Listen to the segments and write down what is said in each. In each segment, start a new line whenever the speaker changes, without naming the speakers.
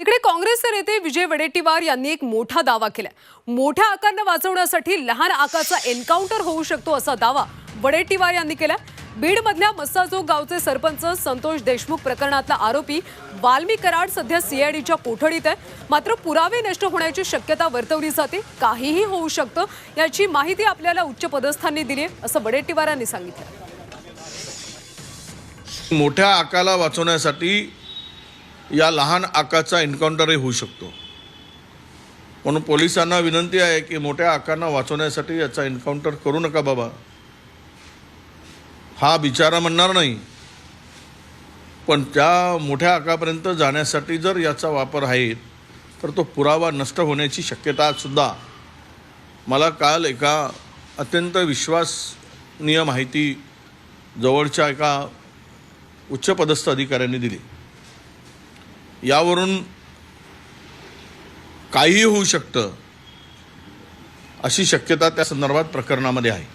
तिकडे काँग्रेसचे नेते विजय वडेट्टीवार यांनी एक मोठा दावा केलाय. मोठ्या आकारानं वाचवण्यासाठी लहान आकाराचा एन्काउंटर होऊ शकतो असा दावा वडेट्टीवार यांनी केलाय. बीडमधल्या मस्साजोग गावचे सरपंच संतोष देशमुख प्रकरणातला आरोपी वाल्मी कराड सध्या सीआयडीच्या कोठडीत आहे. मात्र पुरावे नष्ट होण्याची शक्यता वर्तवली जाते. काहीही होऊ शकतं याची माहिती आपल्याला उच्च पदस्थांनी दिली आहे असं वडेट्टीवार यांनी सांगितलं.
मोठ्या आकाला वाचवण्यासाठी या लहान आकाचा एन्काउंटरही होऊ शकतो. म्हणून पोलिसांना विनंती आहे की मोठ्या आकांना वाचवण्यासाठी याचा एन्काउंटर करू नका बाबा. हा बिचारा म्हणणार नाही. पण त्या मोठ्या आकापर्यंत जाण्यासाठी जर याचा वापर आहे तर तो पुरावा नष्ट होण्याची शक्यतासुद्धा मला काल एका अत्यंत विश्वासनीय माहिती जवळच्या एका उच्चपदस्थ अधिकाऱ्यांनी दिली. यावरून काहीही होऊ शकतं अशी शक्यता त्या संदर्भात प्रकरणामध्ये आहे.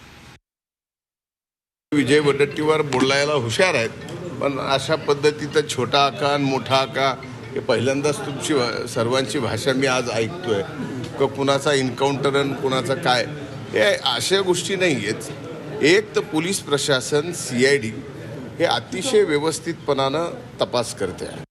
विजय वडट्टीवार बोलायला हुशार आहेत पण अशा पद्धतीचं छोटा आका आणि मोठा आका हे पहिल्यांदाच तुमची सर्वांची भाषा मी आज ऐकतोय. का कुणाचा इन्काउंटर आणि कुणाचा काय हे अशा गोष्टी नाही आहेत एक तर पोलीस प्रशासन सी आय डी हे अतिशय व्यवस्थितपणानं तपास करते आहे.